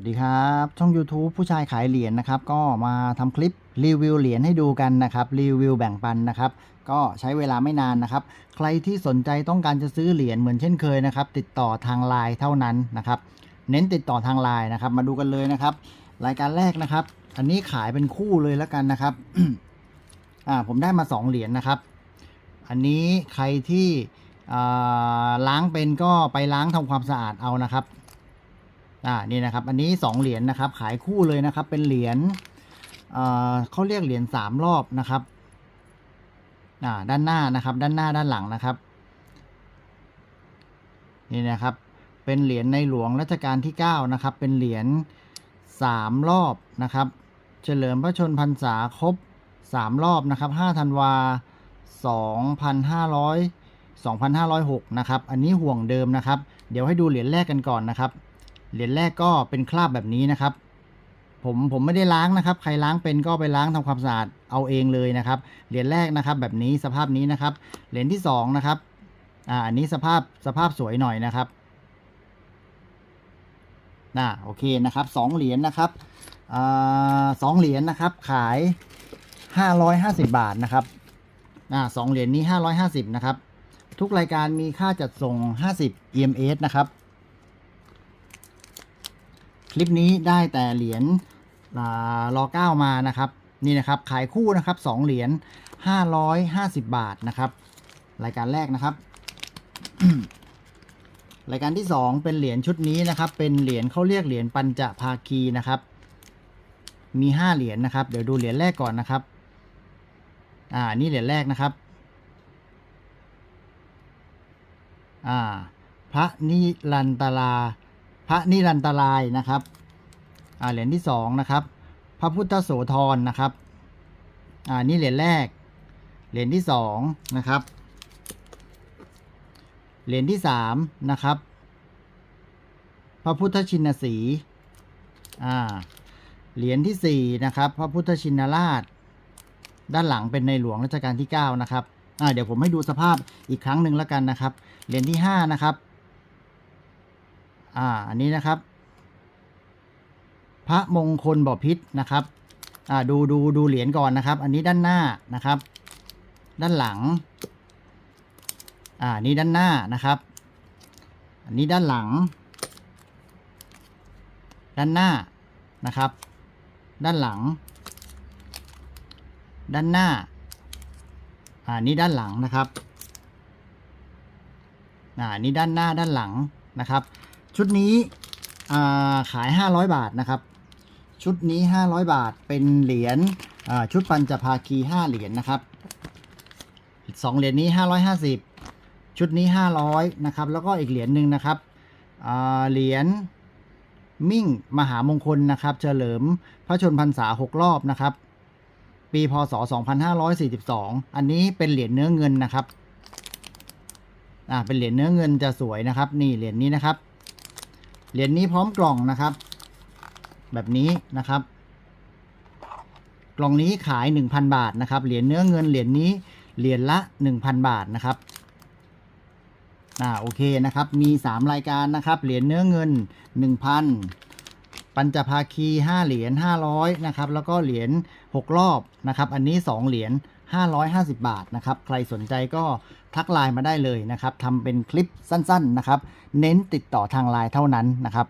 วัสดีครับ ช่อง YouTube ผู้ชายขายเหรียญนะครับ ก็มาทำคลิปรีวิวเหรียญให้ดูกันนะครับรีวิวแบ่งปันนะครับ ก็ใช้เวลาไม่นานนะครับ ใครที่สนใจต้องการจะซื้อเหรียญเหมือนเช่นเคยนะครับ ติดต่อทางไลน์เท่านั้นนะครับ เน้นติดต่อทางไลน์นะครับ มาดูกันเลยนะครับ รายการแรกนะครับ อันนี้ขายเป็นคู่เลยแล้วกันนะครับอ่าผมได้มา 2 เหรียญนะครับ อันนี้ใครที่ล้างเป็นก็ไปล้างทำความสะอาดเอานะครับ อ่านี่นะครับ อันนี้สองเหรียญนะครับ ขายคู่เลยนะครับ เป็นเหรียญเอ่อเขาเรียกเหรียญสามรอบนะครับอ่าด้านหน้านะครับ ด้านหน้าด้านหลังนะครับ นี่นะครับ เป็นเหรียญในหลวงรัชกาลที่9นะครับ เป็นเหรียญสามรอบนะครับ เฉลิมพระชนพรรษาครบสามรอบนะครับ5ธันวา2,500 2,506 นะครับ อันนี้ห่วงเดิมนะครับ เดี๋ยวให้ดูเหรียญแรกกันก่อนนะครับ เหรียญแรกก็เป็นคราบแบบนี้นะครับ ผมผมไม่ได้ล้างนะครับ ใครล้างเป็นก็ไปล้างทำความสะอาดเอาเองเลยนะครับเหรียญแรกนะครับ แบบนี้สภาพนี้นะครับเหรียญที่สองนะครับอ่าอันนี้สภาพสภาพสวยหน่อยนะครับน่าโอเคนะครับสองเหรียญนะครับอ่าสองเหรียญนะครับ ขายห้าร้อยห้าสิบบาทนะครับอ่าสองเหรียญนี้ห้าร้อยห้าสิบนะครับ ทุกรายการมีค่าจัดส่งห้าสิบ EMS นะครับ ลิปนี้ได้แต่เหรียญรอเก้ามานะครับนี่นะครับขายคู่นะครับสองเหรียญห้าร้อยห้าสิบบาทนะครับรายการแรกนะครับ รายการที่สองเป็นเหรียญชุดนี้นะครับ เป็นเหรียญเขาเรียกเหรียญปัญจภาคีนะครับ มีห้าเหรียญนะครับ เดี๋ยวดูเหรียญแรกก่อนนะครับ อ่านี่เหรียญแรกนะครับ อ่า พระนิรันตรา พระนิรันตรายนะครับอ่าเหรียญที่สองนะครับ พระพุทธโสธรนะครับอ่านี่เหรียญแรก เหรียญที่สองนะครับ เหรียญที่สามนะครับ พระพุทธชินสีอ่าเหรียญที่สี่นะครับ พระพุทธชินราช ด้านหลังเป็นในหลวงรัชกาลที่เก้านะครับอ่าเดี๋ยวผมให้ดูสภาพอีกครั้งหนึ่งแล้วกันนะครับ เหรียญที่ห้านะครับ อ่าอันนี้นะครับ พระมงคลบ่อพิษนะครับอ่าดูดูดูเหรียญก่อนนะครับ อันนี้ด้านหน้านะครับ ด้านหลัง อ่านี่ด้านหน้านะครับ อันนี้ด้านหลัง ด้านหน้านะครับ ด้านหลัง ด้านหน้า อ่านี่ด้านหลังนะครับอ่านี่ด้านหน้าด้านหลังนะครับ ชุดนี้ขาย 500 บาทนะครับ ชุดนี้ 500 บาทเป็นเหรียญชุดปัญจภาคี 5 เหรียญนะครับสองเหรียญนี้ 550 ชุดนี้ 500 นะครับ แล้วก็อีกเหรียญหนึ่งนะครับเหรียญมิ่งมหามงคลนะครับ เฉลิมพระชนพรรษา 6 รอบนะครับ ปีพศ 2542 อันนี้เป็นเหรียญเนื้อเงินนะครับ อ่า เป็นเหรียญเนื้อเงินจะสวยนะครับ นี่เหรียญนี้นะครับ เหรียญนี้พร้อมกล่องนะครับ แบบนี้นะครับ กล่องนี้ขาย 1,000 บาทนะครับ เหรียญเนื้อเงินเหรียญนี้เหรียญละ 1,000 บาทนะครับอ่าโอเคนะครับ มี 3 รายการนะครับ เหรียญเนื้อเงิน 1,000 ปัญจภาคี 5 เหรียญ500นะครับ แล้วก็เหรียญ6รอบนะครับ อันนี้ 2 เหรียญ 550 บาทนะครับ ใครสนใจก็ทักไลน์มาได้เลยนะครับทำเป็นคลิปสั้นๆนะครับ เน้นติดต่อทางไลน์เท่านั้นนะครับ